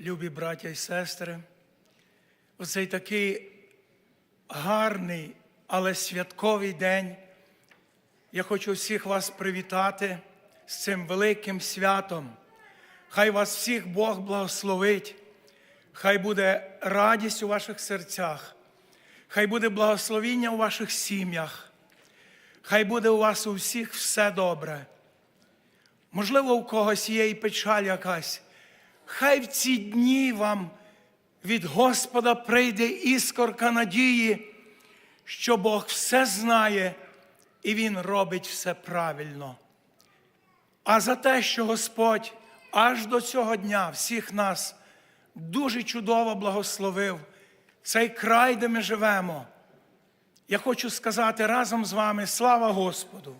любі браття і сестри, у цей такий гарний, але святковий день я хочу всіх вас привітати з цим великим святом. Хай вас всіх Бог благословить, хай буде радість у ваших серцях, хай буде благословіння у ваших сім'ях, хай буде у вас у всіх все добре. Можливо, у когось є і печаль якась. Хай в ці дні вам від Господа прийде іскорка надії, що Бог все знає і Він робить все правильно. А за те, що Господь аж до цього дня всіх нас дуже чудово благословив, цей край, де ми живемо, я хочу сказати разом з вами слава Господу!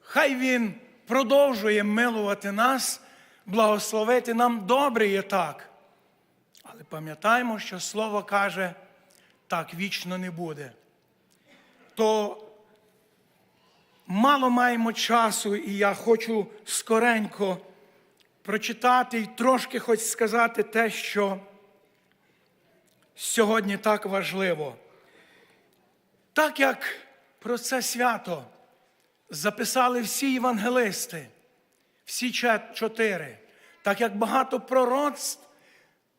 Хай Він продовжує милувати нас, благословити нам добре є так. Але пам'ятаємо, що Слово каже, так вічно не буде. То мало маємо часу, і я хочу скоренько прочитати і трошки хоч сказати те, що сьогодні так важливо. Так як про це свято записали всі євангелисти, всі чотири, так як багато пророцтв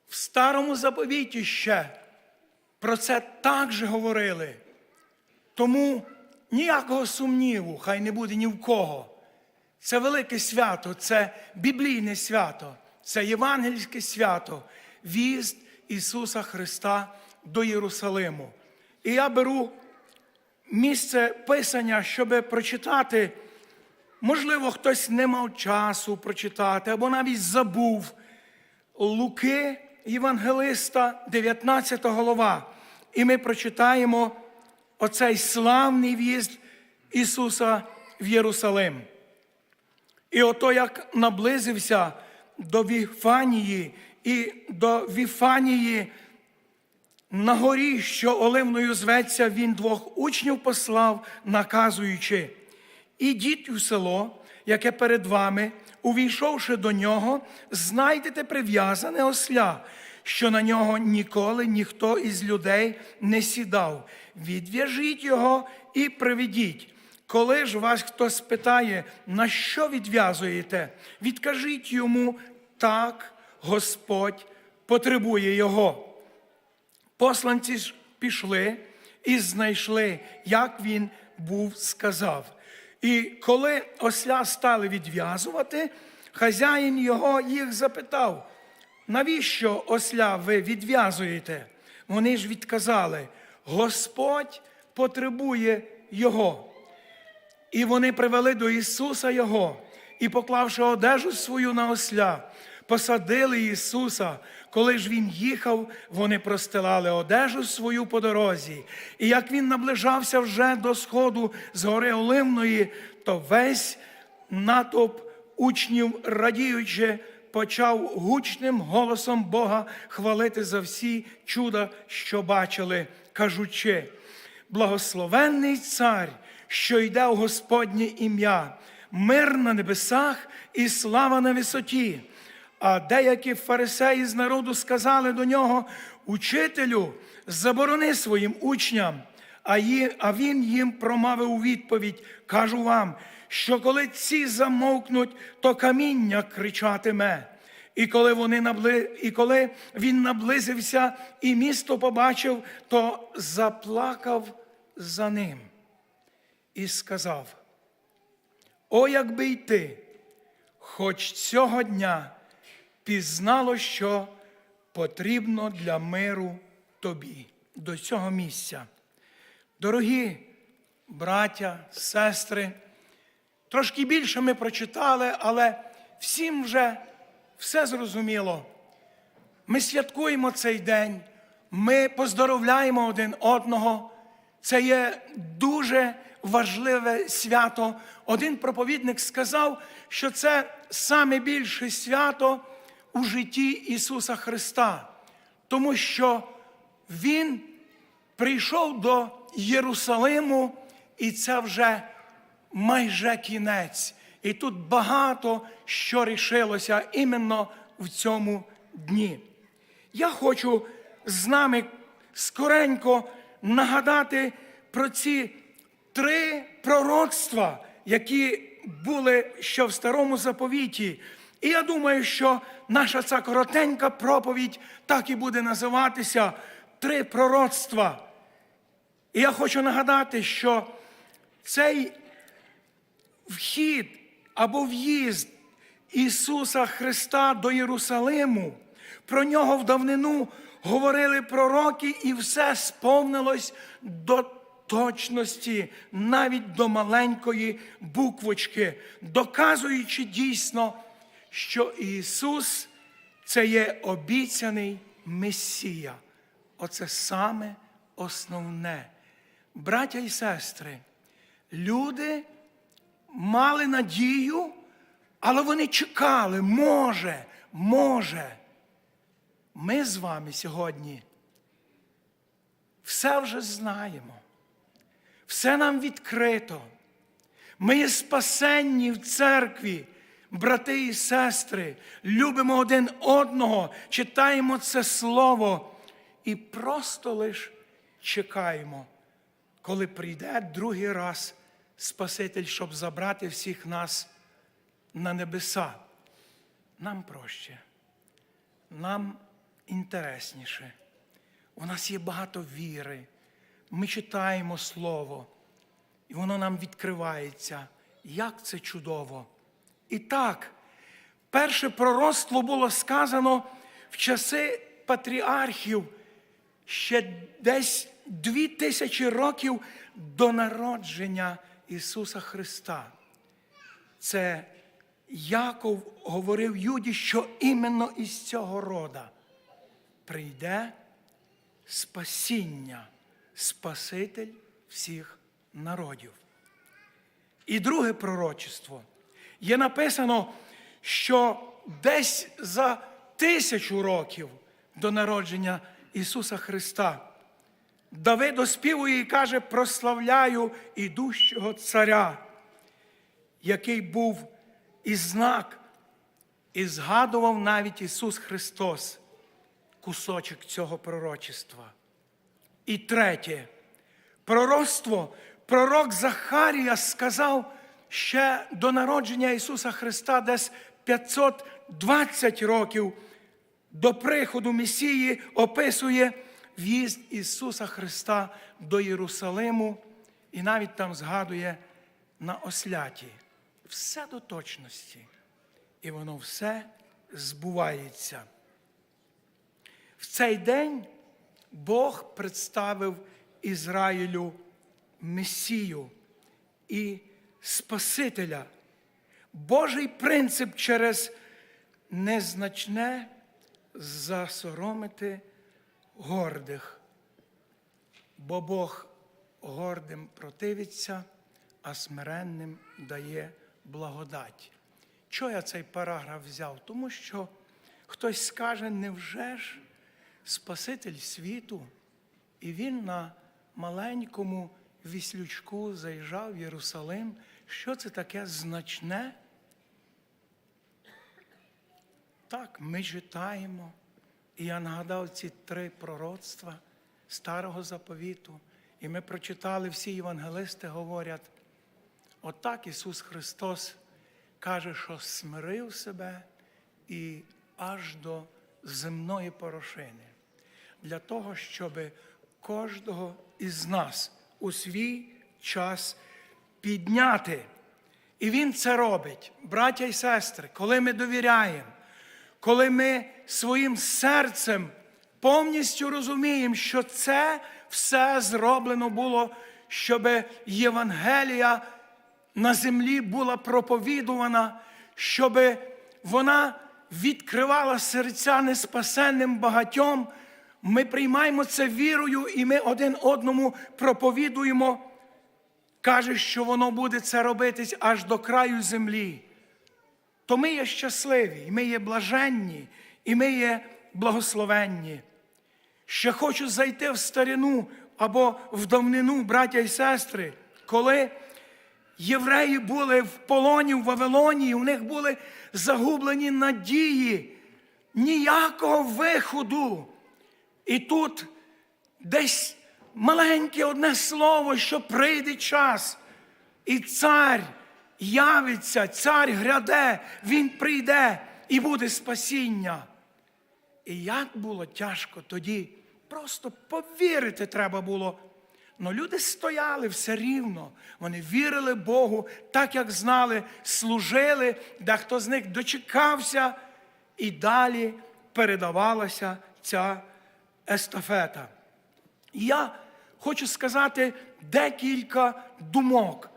в старому заповіті ще про це також говорили. Тому ніякого сумніву, хай не буде ні в кого. Це велике свято, це біблійне свято, це євангельське свято, в'їзд Ісуса Христа до Єрусалиму. І я беру місце писання, щоб прочитати. Можливо, хтось не мав часу прочитати, або навіть забув Луки Євангелиста, 19 голова. І ми прочитаємо оцей славний в'їзд Ісуса в Єрусалим. І ото як наблизився до Віфанії і до Віфанії на горі, що оливною зветься, він двох учнів послав, наказуючи: Ідіть у село, яке перед вами, увійшовши до нього, знайдете прив'язане осля, що на нього ніколи ніхто із людей не сідав. Відв'яжіть його і приведіть. Коли ж вас хто спитає, на що відв'язуєте, відкажіть йому так, Господь потребує його. Посланці ж пішли і знайшли, як він був сказав. І коли осля стали відв'язувати, хазяїн його їх запитав, навіщо осля ви відв'язуєте? Вони ж відказали: Господь потребує його. І вони привели до Ісуса Його і, поклавши одежу свою на осля, посадили Ісуса. Коли ж Він їхав, вони простилали одежу свою по дорозі. І як він наближався вже до сходу з гори Оливної, то весь натовп учнів, радіючи, почав гучним голосом Бога хвалити за всі чуда, що бачили, кажучи: благословенний цар, що йде у Господнє ім'я, мир на небесах і слава на висоті. А деякі фарисеї з народу сказали до нього: Учителю, заборони своїм учням. А він їм промовив у відповідь: кажу вам, що коли ці замовкнуть, то каміння кричатиме. І коли, вони набли... і коли він наблизився і місто побачив, то заплакав за ним і сказав: О, якби й ти, хоч цього дня пізнало, що потрібно для миру тобі до цього місця. Дорогі браття, сестри, трошки більше ми прочитали, але всім вже все зрозуміло. Ми святкуємо цей день, ми поздоровляємо один одного. Це є дуже важливе свято. Один проповідник сказав, що це саме більше свято у житті Ісуса Христа, тому що Він прийшов до Єрусалиму, і це вже майже кінець. І тут багато що рішилося іменно в цьому дні. Я хочу з нами скоренько нагадати про ці три пророцтва, які були ще в старому заповіті. І я думаю, що наша ця коротенька проповідь так і буде називатися Три пророцтва. І я хочу нагадати, що цей вхід або в'їзд Ісуса Христа до Єрусалиму, про нього в давнину говорили пророки, і все сповнилось до точності, навіть до маленької буквочки, доказуючи дійсно, що Ісус це є обіцяний Месія. Оце саме основне. Браття і сестри, люди мали надію, але вони чекали, може, може. Ми з вами сьогодні все вже знаємо, все нам відкрито. Ми є спасенні в церкві, брати і сестри, любимо один одного, читаємо це слово і просто лиш чекаємо, коли прийде другий раз Спаситель, щоб забрати всіх нас на небеса. Нам проще, нам інтересніше. У нас є багато віри. Ми читаємо Слово, і воно нам відкривається. Як це чудово! І так, перше пророцтво було сказано в часи патріархів ще десь дві тисячі років до народження Ісуса Христа. Це Яков говорив Юді, що іменно із цього рода прийде спасіння, Спаситель всіх народів. І друге пророчество. Є написано, що десь за тисячу років до народження Ісуса Христа Давид оспівує і каже: прославляю ідущого царя, який був і знак, і згадував навіть Ісус Христос, кусочок цього пророчества. І третє, пророцтво, пророк Захарія сказав ще до народження Ісуса Христа десь 520 років до приходу Месії описує в'їзд Ісуса Христа до Єрусалиму і навіть там згадує на осляті. Все до точності. І воно все збувається. В цей день Бог представив Ізраїлю Месію і Спасителя. Божий принцип через незначне засоромити гордих, бо Бог гордим противиться, а смиренним дає благодать. Чого я цей параграф взяв? Тому що хтось скаже, невже ж Спаситель світу, і він на маленькому віслючку заїжджав в Єрусалим. Що це таке значне? Так, ми читаємо. І я нагадав ці три пророцтва старого заповіту. І ми прочитали всі євангелисти говорять, отак Ісус Христос каже, що смирив себе і аж до земної порошини, для того, щоб кожного із нас у свій час підняти. І Він це робить, браття і сестри, коли ми довіряємо коли ми своїм серцем повністю розуміємо, що це все зроблено було, щоб Євангелія на землі була проповідувана, щоб вона відкривала серця неспасенним багатьом. Ми приймаємо це вірою, і ми один одному проповідуємо. Каже, що воно буде це робитись аж до краю землі то ми є щасливі, і ми є блаженні, і ми є благословенні. Ще хочу зайти в старину або в давнину, браття і сестри, коли євреї були в полоні в Вавилоні, у них були загублені надії ніякого виходу. І тут десь маленьке одне слово, що прийде час, і цар явиться, цар гряде, він прийде і буде спасіння. І як було тяжко тоді, просто повірити треба було. Но люди стояли все рівно. Вони вірили Богу, так як знали, служили, дехто з них дочекався, і далі передавалася ця естафета. Я хочу сказати декілька думок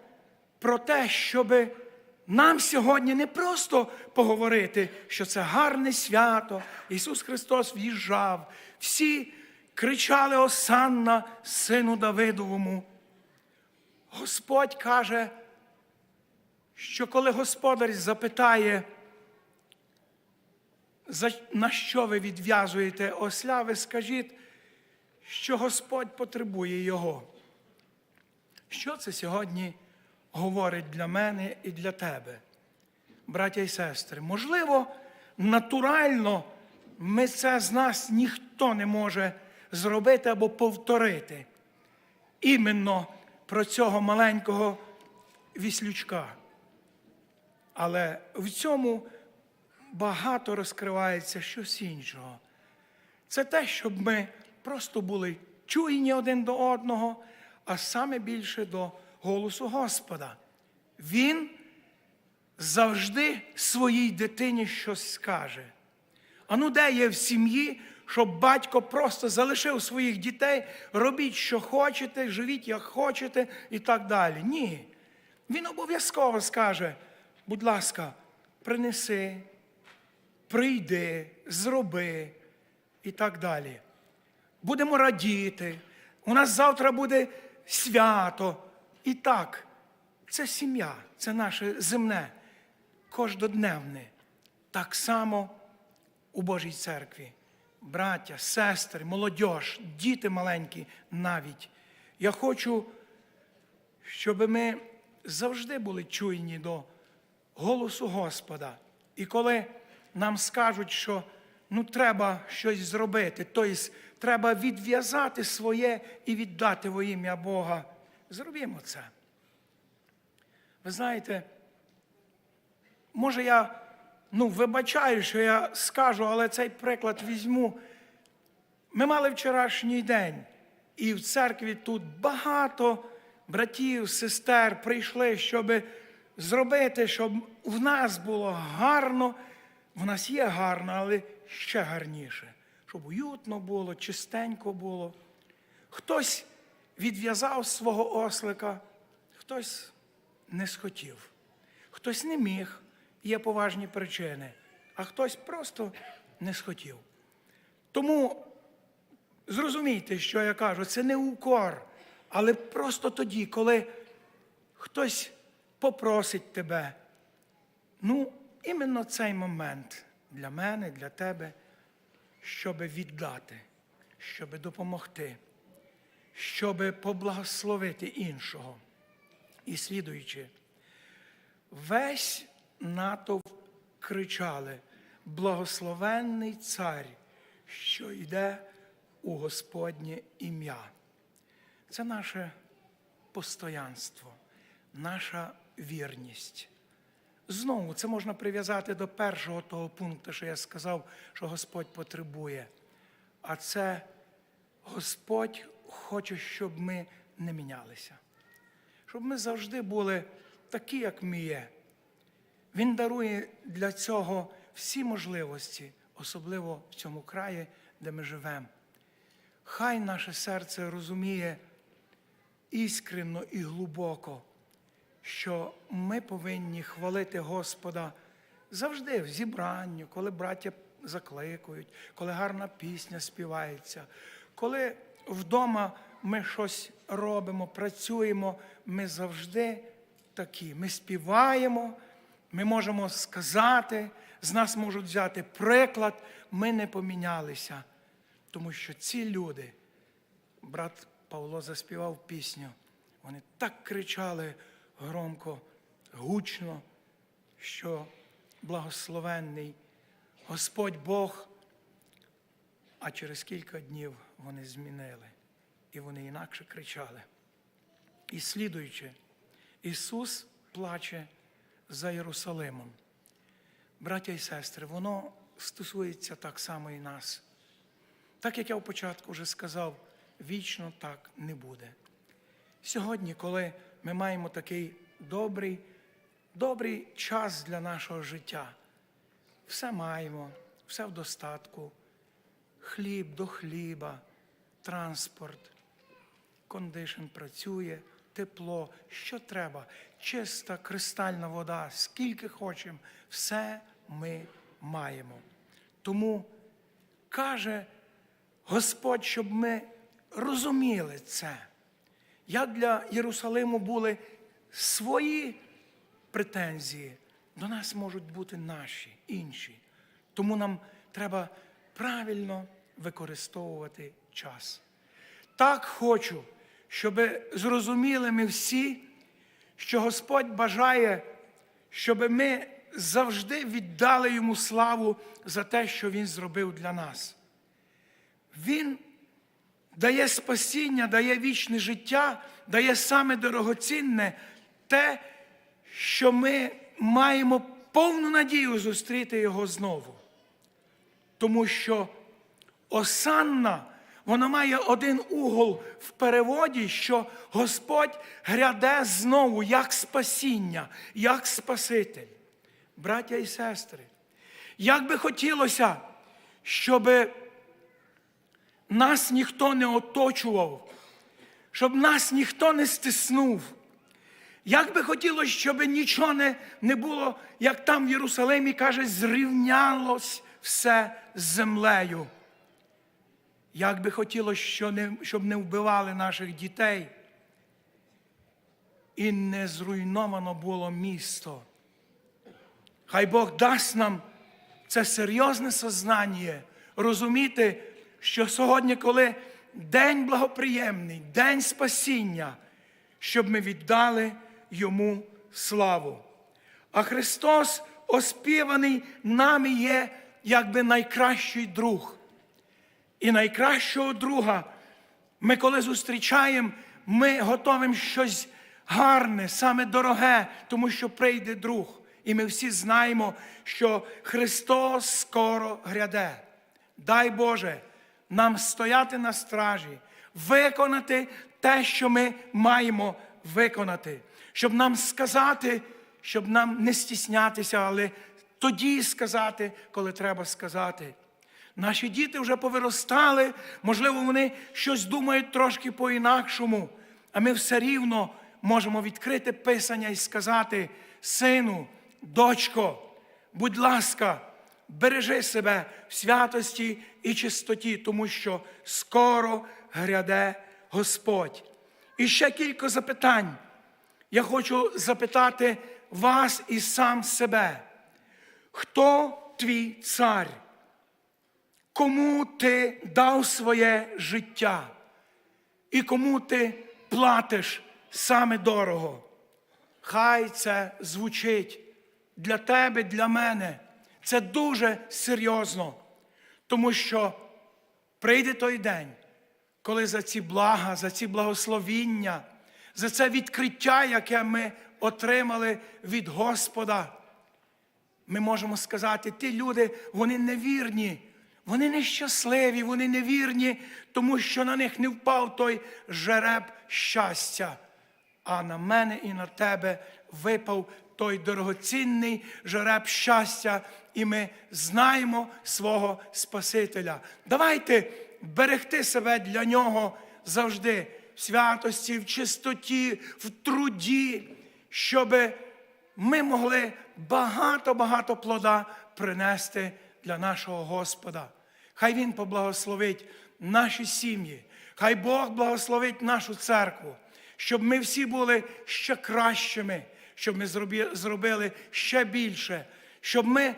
про те, щоб нам сьогодні не просто поговорити, що це гарне свято, Ісус Христос в'їжджав, всі кричали Осанна, сину Давидовому. Господь каже, що коли Господар запитає, на що ви відв'язуєте осля, ви скажіть, що Господь потребує його. Що це сьогодні говорить для мене і для тебе, браття і сестри? Можливо, натурально ми це з нас ніхто не може зробити або повторити. Іменно про цього маленького віслючка. Але в цьому багато розкривається щось іншого. Це те, щоб ми просто були чуйні один до одного, а саме більше до голосу Господа. Він завжди своїй дитині щось скаже. А ну де є в сім'ї, щоб батько просто залишив своїх дітей, робіть, що хочете, живіть, як хочете, і так далі. Ні. Він обов'язково скаже, будь ласка, принеси, прийди, зроби і так далі. Будемо радіти. У нас завтра буде свято. І так, це сім'я, це наше земне, кожнодневне. Так само у Божій церкві. Браття, сестри, молодь, діти маленькі навіть. Я хочу, щоб ми завжди були чуйні до голосу Господа. І коли нам скажуть, що ну, треба щось зробити, тобто треба відв'язати своє і віддати во ім'я Бога, зробімо це. Ви знаєте, може я ну, вибачаю, що я скажу, але цей приклад візьму. Ми мали вчорашній день, і в церкві тут багато братів, сестер прийшли, щоб зробити, щоб в нас було гарно. В нас є гарно, але ще гарніше, щоб уютно було, чистенько було. Хтось відв'язав свого ослика, хтось не схотів, хтось не міг, є поважні причини, а хтось просто не схотів. Тому зрозумійте, що я кажу, це не укор, але просто тоді, коли хтось попросить тебе, ну, іменно цей момент для мене, для тебе, щоб віддати, щоб допомогти, щоб поблагословити іншого. І слідуючи, весь натовп кричали: Благословенний цар, що йде у Господнє ім'я. Це наше постоянство, наша вірність. Знову це можна прив'язати до першого того пункту, що я сказав, що Господь потребує. А це Господь хоче, щоб ми не мінялися, щоб ми завжди були такі, як ми є. Він дарує для цього всі можливості, особливо в цьому краї, де ми живемо. Хай наше серце розуміє іскренно і глибоко, що ми повинні хвалити Господа завжди в зібранні, коли браття закликують, коли гарна пісня співається, коли вдома ми щось робимо, працюємо, ми завжди такі. Ми співаємо, ми можемо сказати, з нас можуть взяти приклад, ми не помінялися. Тому що ці люди, брат Павло заспівав пісню, вони так кричали громко, гучно, що благословенний Господь Бог, а через кілька днів вони змінили, і вони інакше кричали. І слідуючи, Ісус плаче за Єрусалимом. Браття і сестри, воно стосується так само і нас. Так як я в початку вже сказав, вічно так не буде. Сьогодні, коли ми маємо такий добрий, добрий час для нашого життя, все маємо, все в достатку, хліб до хліба, транспорт, кондишн працює, тепло, що треба, чиста кристальна вода, скільки хочемо, все ми маємо. Тому каже Господь, щоб ми розуміли це. Як для Єрусалиму були свої претензії, до нас можуть бути наші, інші. Тому нам треба правильно використовувати час. Так хочу, щоб зрозуміли ми всі, що Господь бажає, щоб ми завжди віддали йому славу за те, що Він зробив для нас. Він дає спасіння, дає вічне життя, дає саме дорогоцінне те, що ми маємо повну надію зустріти Його знову. Тому що осанна, вона має один угол в переводі, що Господь гряде знову як спасіння, як Спаситель. Браття і сестри, як би хотілося, щоби нас ніхто не оточував, щоб нас ніхто не стиснув. Як би хотілося, щоб нічого не, не було, як там в Єрусалимі каже, зрівнялось все з землею. Як би хотілося, щоб не вбивали наших дітей. І не зруйновано було місто. Хай Бог дасть нам це серйозне сознання, розуміти, що сьогодні, коли день благоприємний, день спасіння, щоб ми віддали йому славу. А Христос, оспіваний нами, є якби найкращий друг. І найкращого друга ми, коли зустрічаємо, ми готовимо щось гарне, саме дороге, тому що прийде друг. І ми всі знаємо, що Христос скоро гряде. Дай Боже нам стояти на стражі, виконати те, що ми маємо виконати, щоб нам сказати, щоб нам не стіснятися, але тоді сказати, коли треба сказати. Наші діти вже повиростали, можливо, вони щось думають трошки по-інакшому, а ми все рівно можемо відкрити Писання і сказати: Сину, дочко, будь ласка, бережи себе в святості і чистоті, тому що скоро гряде Господь. І ще кілька запитань. Я хочу запитати вас і сам себе. Хто твій цар? Кому ти дав своє життя? І кому ти платиш саме дорого? Хай це звучить для тебе, для мене. Це дуже серйозно, тому що прийде той день, коли за ці блага, за ці благословіння, за це відкриття, яке ми отримали від Господа, ми можемо сказати, ті люди, вони невірні, вони нещасливі, вони невірні, тому що на них не впав той жереб щастя. А на мене і на тебе випав той дорогоцінний жереб щастя, і ми знаємо свого Спасителя. Давайте берегти себе для нього завжди в святості, в чистоті, в труді, щоб ми могли багато-багато плода принести для нашого Господа. Хай Він поблагословить наші сім'ї, хай Бог благословить нашу церкву, щоб ми всі були ще кращими, щоб ми зробили ще більше, щоб ми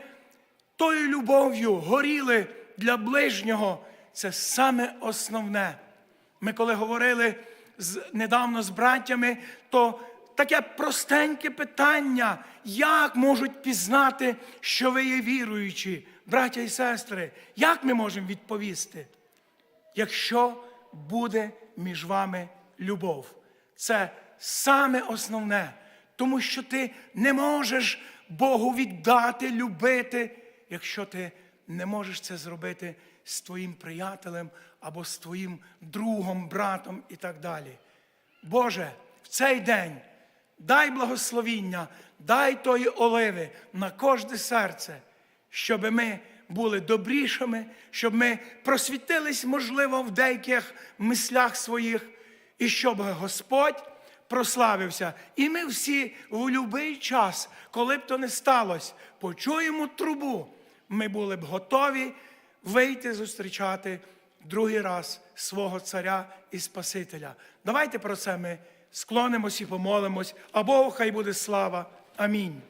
тою любов'ю горіли для ближнього. Це саме основне. Ми коли говорили з, недавно з браттями, то таке простеньке питання, як можуть пізнати, що ви є віруючі, браття і сестри? Як ми можемо відповісти? Якщо буде між вами любов, це саме основне, тому що ти не можеш Богу віддати, любити, якщо ти не можеш це зробити з твоїм приятелем або з твоїм другом, братом і так далі. Боже, в цей день дай благословіння, дай тої оливи на кожне серце, щоб ми були добрішими, щоб ми просвітились, можливо, в деяких мислях своїх, і щоб Господь прославився. І ми всі в будь-який час, коли б то не сталося, почуємо трубу, ми були б готові вийти зустрічати другий раз свого царя і Спасителя. Давайте про це ми склонимось і помолимось, а Богу хай буде слава. Амінь.